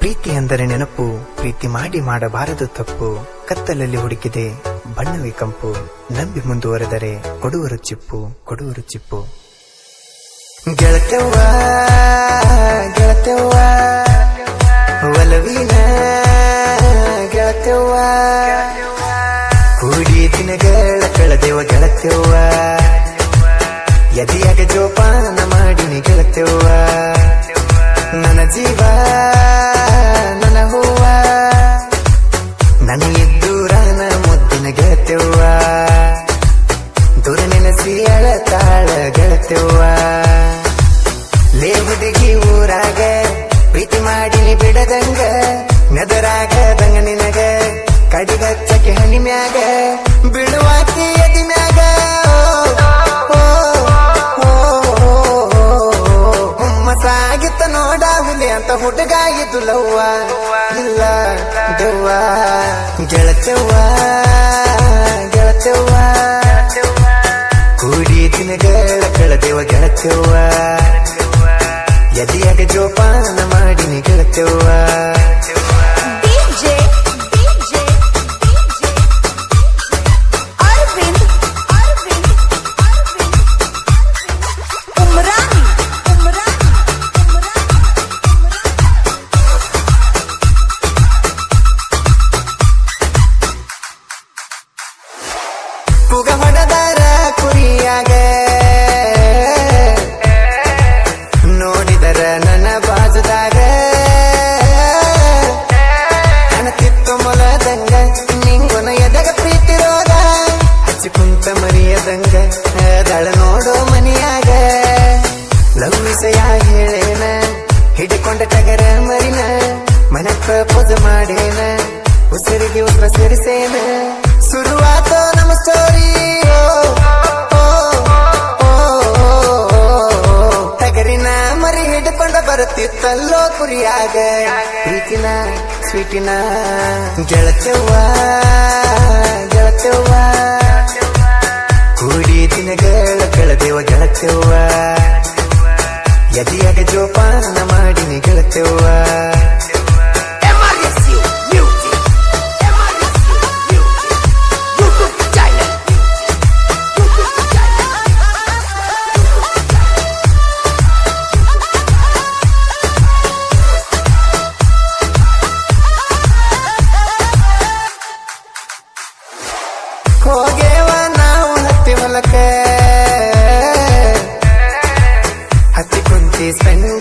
ಪ್ರೀತಿ ಅಂದರೆ ನೆನಪು, ಪ್ರೀತಿ ಮಾಡಿ ಮಾಡಬಾರದು ತಪ್ಪು, ಕತ್ತಲಲ್ಲಿ ಹುಡುಕಿದೆ ಬಣ್ಣವೇ ಕಂಪು, ನಂಬಿ ಮುಂದುವರೆದರೆ ಕೊಡುವರು ಚಿಪ್ಪು ಕೊಡುವರು ಚಿಪ್ಪು. ಗೆಳತೆವ್ವ ಗೆಳತೆವ್ವ ಒಲವಿನ ಗೆಳತೆವ್ವ ಕೂಡಿ ದಿನಗಳ ಕಳೆದೆವ ಗೆಳತೆವ್ವ ಹುಡುಗಿ ಊರಾಗ, ಪ್ರೀತಿ ಮಾಡಿನಿ ಬಿಡದಂಗ, ನೆದರಾಗದಂಗ ನಿನಗ. ಕಡಿಗಚ್ಚಕ್ಕೆ ಹಣಿ ಮ್ಯಾಗ ಬಿಡುವಾಕಿ ಎದಿ ಮ್ಯಾಗ. ಹುಮ್ಮಸಾಗಿತ್ತ ನೋಡ, ಹುಲಿ ಅಂತ ಹುಡುಗ ಇದು ಲವ್ವ. ಇಲ್ಲ, ದೆವ್ವ, ಗೆಳತೆವ್ವ ಗೆಳತೆವ್ವ. ಕೂಡಿ ದಿನಗಳ ಕಳೆದೆವ ಗೆಳತೆವ್ವ. ಎದೆಯಾಗ ಜೋಪಾನ ಮಾಡಿನಿ ಗೆಳತೆವ್ವ ಮರಿಯದಂಗ ದಳ ನೋಡೋ ಮನಿಯಾಗ. ಲವ್ ವಿಷಯ ಹೇಳೇನ, ಹಿಡ್ಕೊಂಡ ಟಗರ ಮರಿನ, ಮನಕ್ಕ ಪೂಜೆ ಮಾಡೇನ, ಉಸಿರಿಗೆ ಉಸಿರ ಸೇರಿಸೇನ. ಶುರುವಾತೋ ನಮ್ಮ ಸ್ಟೋರಿ ಟಗರಿನ ಮರಿ ಹಿಡ್ಕೊಂಡ ಬರುತ್ತಿತ್ತಲ್ಲೋ ಕುರಿಯಾಗ. ಪ್ರೀತಿನ, ಸ್ವೀಟಿನ, ಗೆಳತೆವ್ವ. ಗೆಳತೆವ್ವ. ಎದೆಯಾಗ ಜೋಪಾನ ಮಾಡಿನಿ ಗೆಳತೆವ್ವ ಹೋಗೇವ ನಾವು ಹತ್ತಿ ಹೊಲಕ ಹತ್ತಿ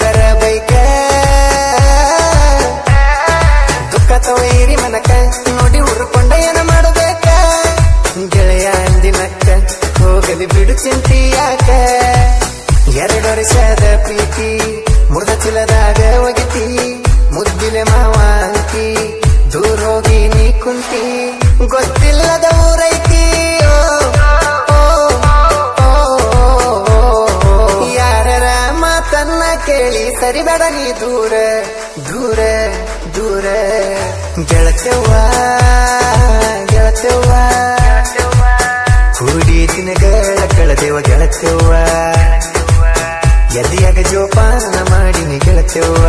ದೂರ ದೂರೆ ದೂರೆ. ಗೆಳತೆವ್ವ ಗೆಳತೆವ್ವ ಕೂಡಿ ದಿನಗಳ ಕಳೆದೆವ ಗೆಳತೆವ್ವ ಎದೆಯಾಗ ಜೋಪಾನ ಮಾಡಿನಿ ಗೆಳತೆವ್ವ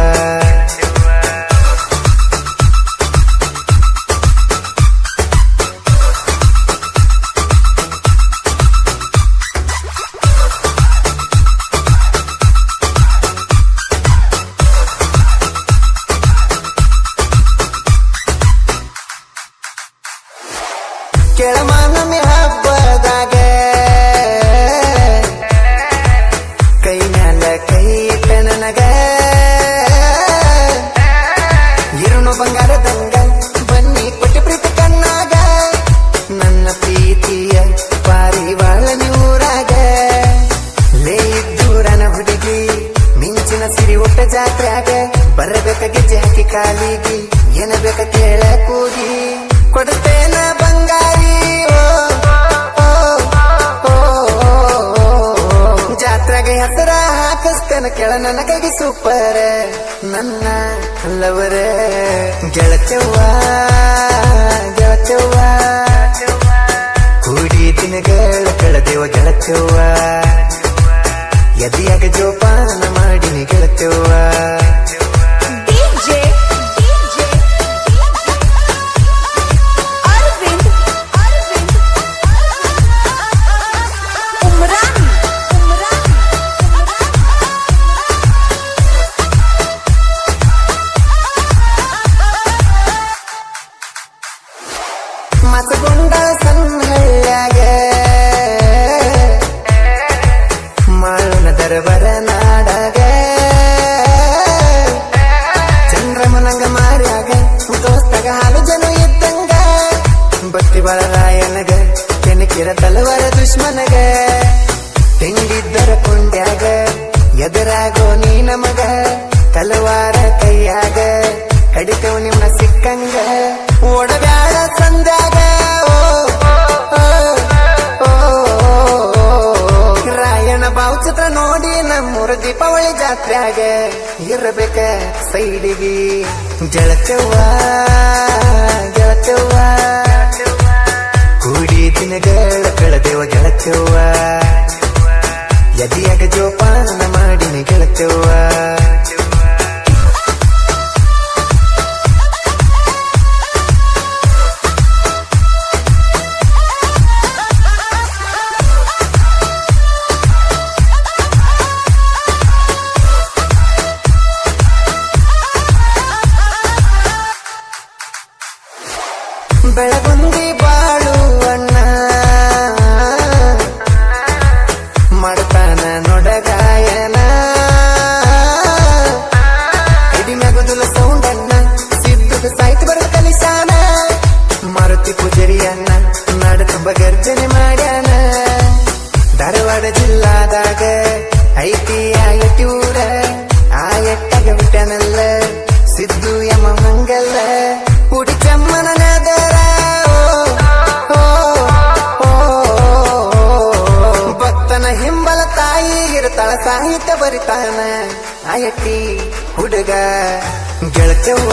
ಆಗ ಜಾತ್ರ್ಯಾಗ ಬರಬೇಕ ಗೆಜ್ಜೆ ಹಾಕಿ ಕಾಲಿಗಿ. ಏನ ಬೇಕ ಕೇಳ ಕೂಗಿ. ಕೊಡುತ್ತೇನ ಬಂಗಾರಿ. ಜಾತ್ರೆಗೆ ಹೆಸರ ಹಾಕಿಸ್ತೇನ, ಕೆಳ ನನಗಾಗಿ ಸೂಪರ್ ನನ್ನ ಲವರ ಗೆಳಚವ್ವ ಗೆಳಚವ್ವ ಕೂಡಿ ದಿನಗಳ ಕಳೆದೇವ ಗೆಳತೆವ್ವ ಎದೆಯಾಗ ಜೋಪಾನ ಮಾಡಿನಿ ಗೆಳತೆವ್ವ ದರಬರ ನಾಡಾಗ. ಚಂದ್ರಮನಂಗ ಮಾರ್ಯಾಗ ದೋಸ್ತಗ ಹಾಲು ಜನ ಇದ್ದಂಗ ಭಕ್ತಿ ಬಲರಾಯನಗ ಕೆನಕಿರ ತಲವಾರ ದುಶ್ಮನಗ. ತೆಂಗಿದ್ದರ ಕೊಂಡ್ಯಾಗ ಎದುರಾಗೋ ನೀ ನಮಗ ದೀಪಾವಳಿ ಜಾತ್ರೆಯಾಗ ಇರಬೇಕ ಸೈಡಿಗೆ. ಜಳಚವ್ವ ಗೆಳಚವ್ವ ಕೂಡಿ ದಿನಗಳ ಕಳೆದೆವ ಗೆಳಚವ್ವ ಯದಿಯಾಗ ಜೋಪಾನ ಮಾಡಿನ ಗೆಳಚವ್ವ ಮಾರುತಿ ಪೂಜರಿಯನ್ನ, ನಾಡ ತುಂಬ ಗರ್ಜನೆ ಮಾಡ್ಯಾನ. ಧಾರವಾಡ ಜಿಲ್ಲಾದಾಗ ಐತಿ ಆಯಟೂರ ಆ ಎಟ್ಟಗ ಬಿಟ್ಟನಲ್ಲ ಸಿದ್ದು ಯಮ ಮಂಗಲ್ಲ ಉಡಿ ಚಮ್ಮನ ಭಕ್ತನ ಹಿಂಬಲ ತಾಯಿ ಇರತಾಳ ಸಾಹಿತ್ಯ ಬರಿತಾನ. ಆಯಟ್ಟಿ ಹುಡುಗ ಗೆಳಚವ್ವ.